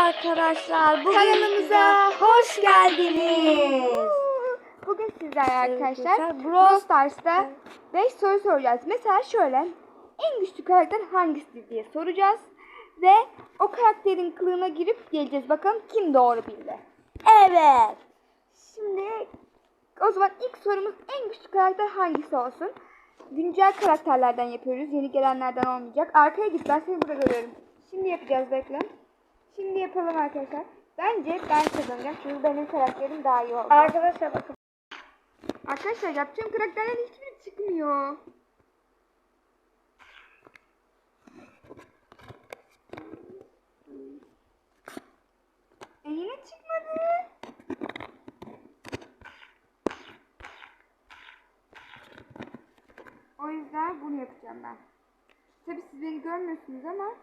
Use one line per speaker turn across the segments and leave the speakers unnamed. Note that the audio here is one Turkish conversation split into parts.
arkadaşlar. Bugün
Kanalımıza hoş geldiniz.
Bugün sizlerle arkadaşlar
arkadaşlar,
Brawl Stars'ta 5 soru soracağız. Mesela şöyle en güçlü karakter hangisidir diye soracağız. Ve o karakterin kılığına girip geleceğiz. Bakalım kim doğru bildi.
Evet.
Şimdi o zaman ilk sorumuz en güçlü karakter hangisi olsun? Güncel karakterlerden yapıyoruz. Yeni gelenlerden olmayacak. Arkaya git ben seni burada görüyorum. Şimdi yapacağız bekle. Şimdi yapalım arkadaşlar. Bence ben kazanacağım. Çünkü benim karakterim daha iyi oldu.
Arkadaşlar bakın.
Arkadaşlar yapacağım karakterlerin hiçbiri çıkmıyor. E yine çıkmadı. O yüzden bunu yapacağım ben. Tabi siz beni görmüyorsunuz ama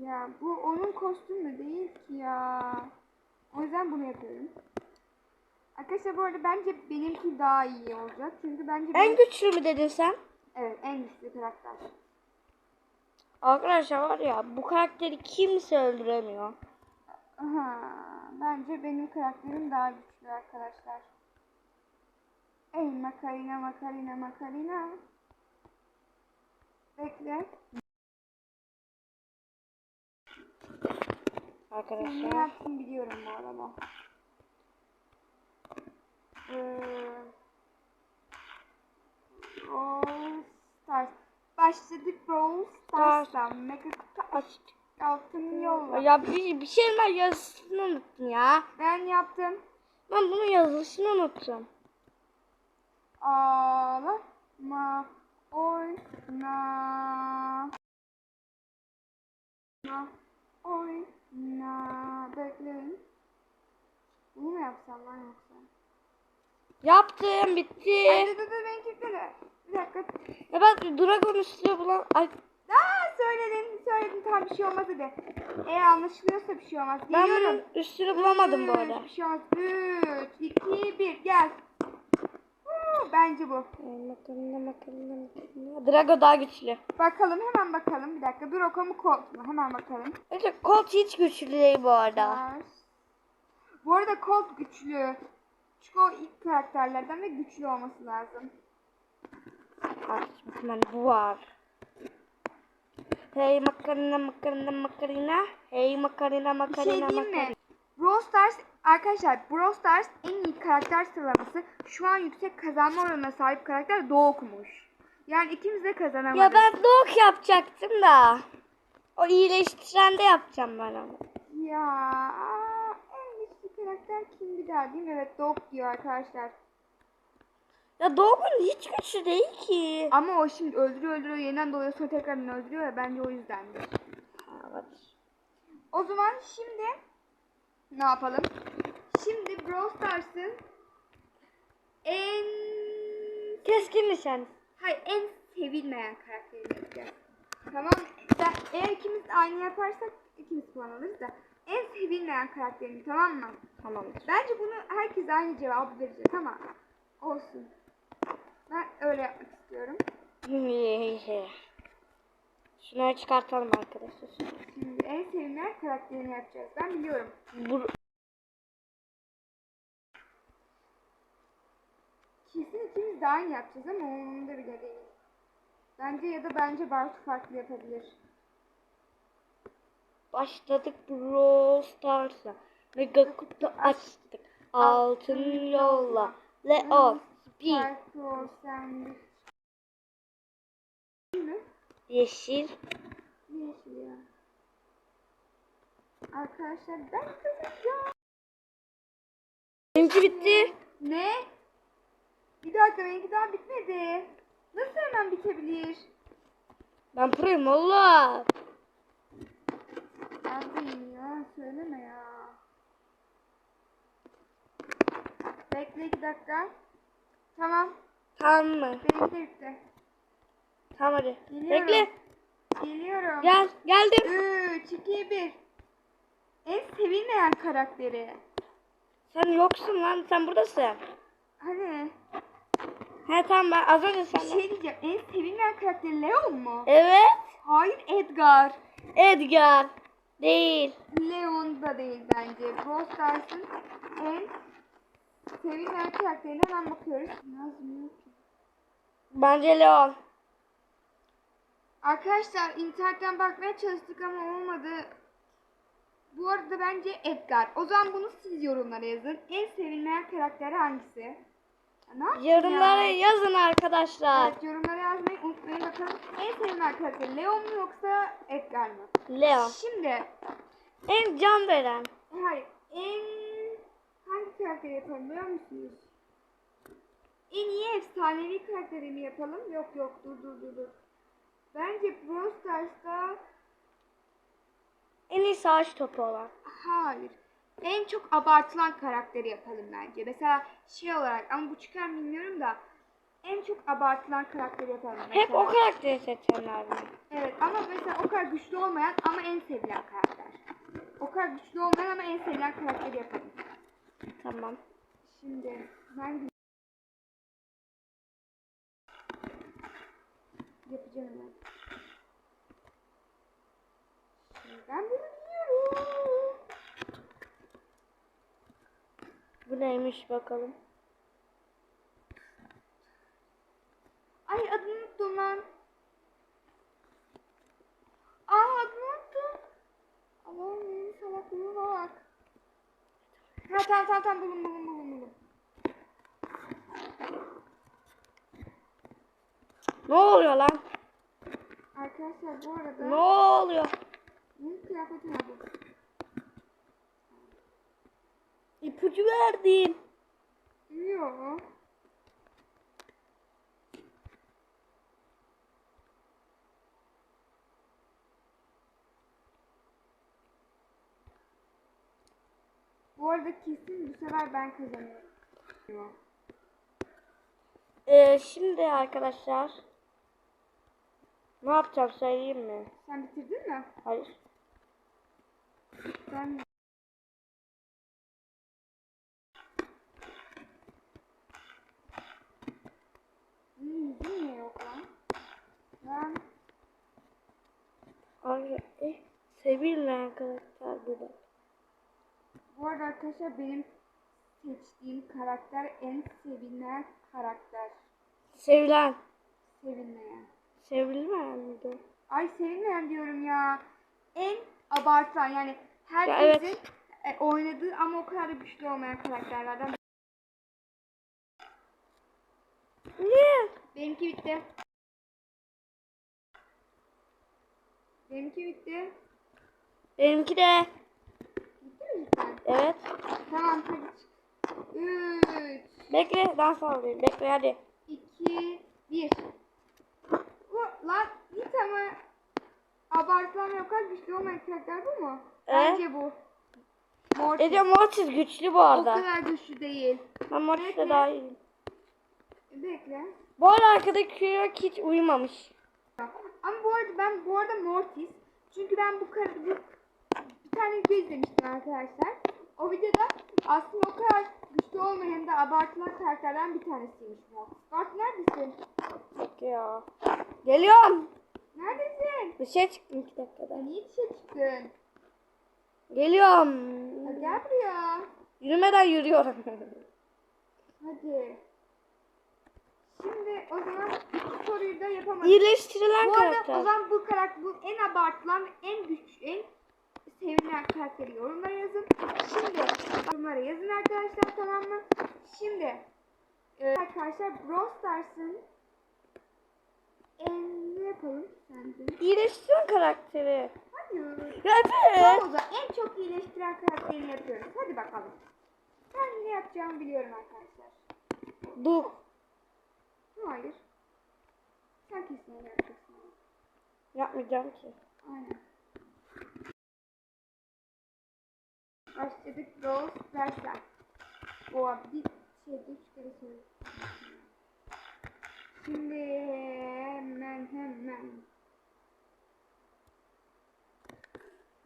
ya bu onun kostümü değil ki ya. O yüzden bunu yapıyorum. Arkadaşlar bu arada bence benimki daha iyi olacak. Çünkü bence
En
benim-
güçlü mü dedin sen?
evet en güçlü karakter.
Arkadaşlar var ya bu karakteri kimse öldüremiyor.
Aha, bence benim karakterim daha güçlü arkadaşlar. Ey makarina makarina makarina. Bekle. Ne
Arkadaşlar.
yaptım biliyorum bu arada. Ee, Brawl Stars. Başladık Brawl Stars'tan. Mega kutu açtık. Altın yolla.
Ya bir, bir şeyler yazısını unuttum ya.
Ben yaptım.
Ben bunun yazılışını unuttum.
Ağlama oyna. Na, oyna. Bekleyin. Bunu mu yapsam lan yoksa?
Yaptım bitti.
Ay dur dur dur ben kilitledi. Bir dakika.
Ya ben Dragon üstüne bulan... Ay,
Aa söyledin söyledin tamam bir şey olmaz hadi. Eğer anlaşılıyorsa bir şey olmaz.
ben
Geliyorum.
bunun üstünü bulamadım bu arada.
Bir şey olmaz. 3, 2, 1 gel. Bence bu.
Makarna makarna makarna. Drago daha güçlü.
Bakalım hemen bakalım. Bir dakika. Dur mu Colt mu? Hemen bakalım.
Bence Colt hiç güçlü değil bu arada.
Bu arada Colt güçlü. Çünkü o ilk karakterlerden ve güçlü olması lazım.
Hemen bu var. Hey makarna makarna makarna. Hey makarna
Bir
makarna
şey diyeyim
makarna.
mi? Brawl Stars arkadaşlar Brawl Stars en iyi karakter sıralaması şu an yüksek kazanma oranına sahip karakter Doğuk'muş. Yani ikimiz de kazanamadık.
Ya ben dog yapacaktım da. O iyileştirende yapacağım ben onu.
Ya aa, en güçlü karakter kim bir daha değil mi? Evet Doğuk diyor arkadaşlar.
Ya dog'un hiç güçlü değil ki.
Ama o şimdi öldürüyor öldürüyor yeniden doğuyor sonra tekrardan öldürüyor ya bence o yüzdendir.
Evet.
O zaman şimdi ne yapalım? Şimdi Brawl Stars'ın en
Keskin nişan.
hayır en sevilmeyen karakterini yapacağız. Tamam. Ben, eğer ikimiz aynı yaparsak ikimiz puan alırız da en sevilmeyen karakterini tamam mı?
Tamamdır.
Bence bunu herkes aynı cevabı verecek ama olsun. Ben öyle yapmak istiyorum.
Şunları çıkartalım arkadaşlar.
Şimdi en sevilmeyen karakterini yapacağız. Ben biliyorum.
Bu,
Kesin ikimiz de aynı yapacağız ama onun da bile değil. Bence ya da bence Bartu farklı yapabilir.
başladık Brawl Stars'a. Mega kutu açtık. Altın yolla. Leon. Speed.
Mi?
Yeşil.
Yeşil ya. Arkadaşlar ben kazanacağım.
Benimki bitti.
Ne? Bir dakika benimki daha bitmedi. Nasıl hemen bitebilir?
Ben proyum valla.
Abi ya söyleme ya. Bekle iki dakika. Tamam.
Tamam mı?
Benimki de bitti.
Tamam hadi.
Geliyorum.
Bekle.
Geliyorum.
Gel. Geldim.
3, 2, 1. En sevilmeyen karakteri.
Sen yoksun lan. Sen buradasın.
Hani
He tamam ben az önce
bir
sen.
şey diyeceğim. En sevilmeyen karakteri Leon mu?
Evet.
Hayır Edgar.
Edgar. Değil.
Leon da değil bence. Brawl Stars'ın en sevilen karakterine hemen bakıyoruz. Yazmıyor.
Bence Leon.
Arkadaşlar internetten bakmaya çalıştık ama olmadı. Bu arada bence Edgar. O zaman bunu siz yorumlara yazın. En sevilmeyen karakteri hangisi? Ne
Yorumlara
ya?
yazın arkadaşlar.
Evet yorumlara yazmayı unutmayın bakalım. En sevilmeyen karakter Leon mu yoksa Edgar mı?
Leon.
Şimdi
En can veren.
hayır en hangi karakteri yapalım biliyor musunuz? En iyi efsanevi karakteri mi yapalım? Yok yok dur dur dur dur. Bence Brawl Stars'ta
En iyi savaş topu olan.
Hayır. En çok abartılan karakteri yapalım bence. Mesela şey olarak ama bu çıkar mı bilmiyorum da en çok abartılan karakteri yapalım. Mesela.
Hep o karakteri seçenler mi?
Evet ama mesela o kadar güçlü olmayan ama en sevilen karakter. O kadar güçlü olmayan ama en sevilen karakteri yapalım.
Tamam.
Şimdi ben yapacağım hemen. Şimdi ben bunu biliyorum.
Bu neymiş bakalım.
Ay adını unuttum lan. Aa adını unuttum. Allah'ım benim salaklığıma bak. Ha tamam tamam tamam bulun bulun bulun bulun.
Ne oluyor lan?
Arkadaşlar bu arada
Ne oluyor?
Bunun kıyafeti ne bu?
İpucu verdim.
Yok. Bu arada kesin bu sefer ben kazanıyorum.
Ee, şimdi arkadaşlar. Ne yapacağım söyleyeyim mi?
Sen bitirdin mi?
Hayır.
Ben Hmm, yok lan? Ben
Abi, eh, sevilen karakter bu da.
bu arada arkadaşlar benim seçtiğim karakter en sevilen karakter.
Sevilen.
Sevilmeyen.
Sevilmeyen miydi?
Ay sevilmeyen diyorum ya. En abartılan yani herkesin
evet.
e, oynadığı ama o kadar da güçlü olmayan karakterlerden.
Niye?
Benimki bitti. Benimki bitti.
Benimki de.
Bitti mi cidden?
Evet.
Tamam hadi. 3,
Bekle dans alayım. Bekle hadi.
2, 1. Bu lan hiç ama abartılan o kadar güçlü olmayan karakter bu mu? Bence bu. Mortis.
Ece Mortis güçlü bu
o
arada.
kadar güçlü değil.
Ben Mortis'le
Bekle.
daha iyiyim.
Bekle.
Bu arada arkadaki yok hiç uyumamış.
Ama bu arada ben bu arada Mortis. Çünkü ben bu kar bu bir tane video izlemiştim arkadaşlar. O videoda aslında o kadar güçlü olmayan da abartılan karakterden bir tanesiymiş Mortis. Bak neredesin?
Yok ya. Geliyorum.
Neredesin?
Dışarı çıktım iki dakikada.
Ya niye dışarı çıktın?
Geliyorum.
Ya gel buraya.
Yürümeden yürüyorum.
Hadi. Şimdi o zaman iki soruyu da yapamadık.
İyileştirilen
Bu arada
karakter.
o zaman bu karakter bu en abartılan en güç en sevilen karakteri yorumlara yazın. Şimdi yorumlara yazın arkadaşlar tamam mı? Şimdi e, arkadaşlar Brawl Stars'ın en ne yapalım sence?
İyileştiren karakteri.
Hayır.
Evet.
Tamam o zaman en çok iyileştiren karakterini yapıyoruz. Hadi bakalım. Ben ne yapacağımı biliyorum arkadaşlar.
Dur.
Hayır. Sen kesin öyle yapacaksın.
Yapmayacağım ki.
Aynen. Başladık Brawl Stars'la. Oha bir şeyde üç kere söyledim. Şimdi hemen hemen.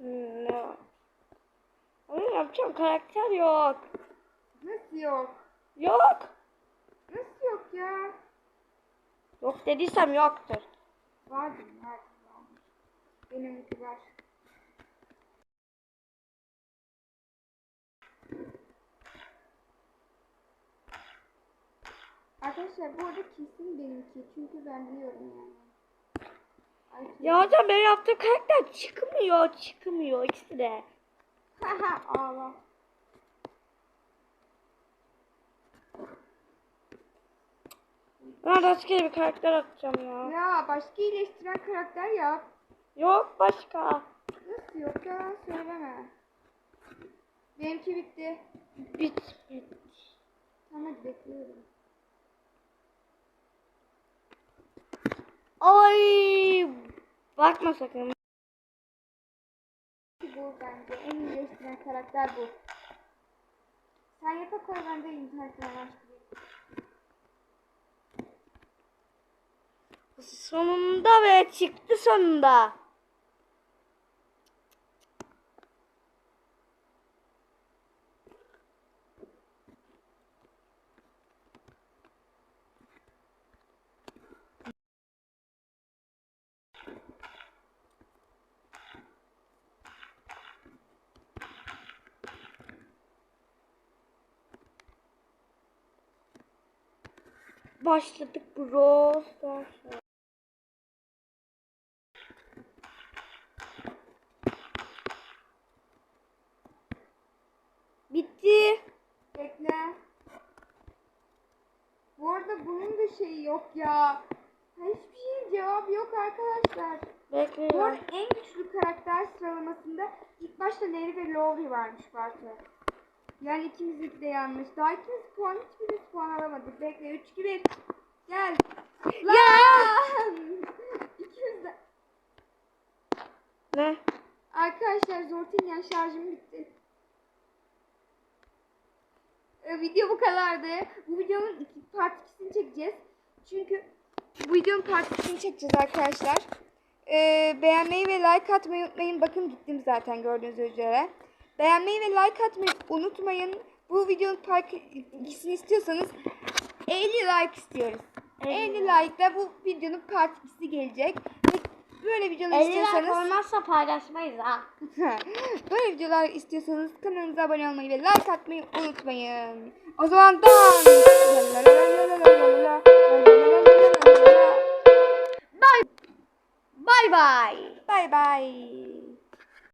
Hmm, no. Onu yapacağım karakter yok.
Nasıl yok?
Yok.
Nasıl yok ya?
Yok dediysem yoktur.
Vardır vardır. vardır. Var. Arkadaşlar bu arada kesin benimki çünkü ben biliyorum yani.
Ya hocam benim yaptığım karakter çıkmıyor. Çıkmıyor ikisi de.
Ağla.
Ben rastgele bir karakter atacağım ya.
Ya başka iyileştiren karakter yap.
Yok başka.
Nasıl yok ya söyleme. Benimki bitti.
Bit. bit.
Tamam bekliyorum.
Ay. Bakma sakın.
Bu bence en iyileştiren karakter bu. Sen yapa koy ben de internetten araştırayım.
Sonunda ve çıktı sonunda. Başladık bro. Bitti.
Bekle. Bu arada bunun da şeyi yok ya. Hiçbir şeyin cevabı yok arkadaşlar. Bu
Bekliyorum.
arada en güçlü karakter sıralamasında ilk başta Larry ve Lowry varmış Bartu. Yani ikimizinki de yanlış. Daha ikimiz puan hiçbirimiz puan alamadık. Bekle 3 2 1. Gel. Lan! İkimiz de.
Ne?
Arkadaşlar Zortingen şarjım bitti. Ee, video bu kadardı. Bu videonun iki, part 2'sini çekeceğiz. Çünkü bu videonun part 2'sini çekeceğiz arkadaşlar. Ee, beğenmeyi ve like atmayı unutmayın. Bakın gittim zaten gördüğünüz üzere. Beğenmeyi ve like atmayı unutmayın. Bu videonun part 2'sini istiyorsanız 50 like istiyoruz.
50
50 like ile bu videonun part 2'si gelecek. Böyle videolar
50 like
istiyorsanız
olmazsa paylaşmayız ha.
Böyle videolar istiyorsanız kanalımıza abone olmayı ve like atmayı unutmayın. O zaman dans.
Bye bye.
Bye bye.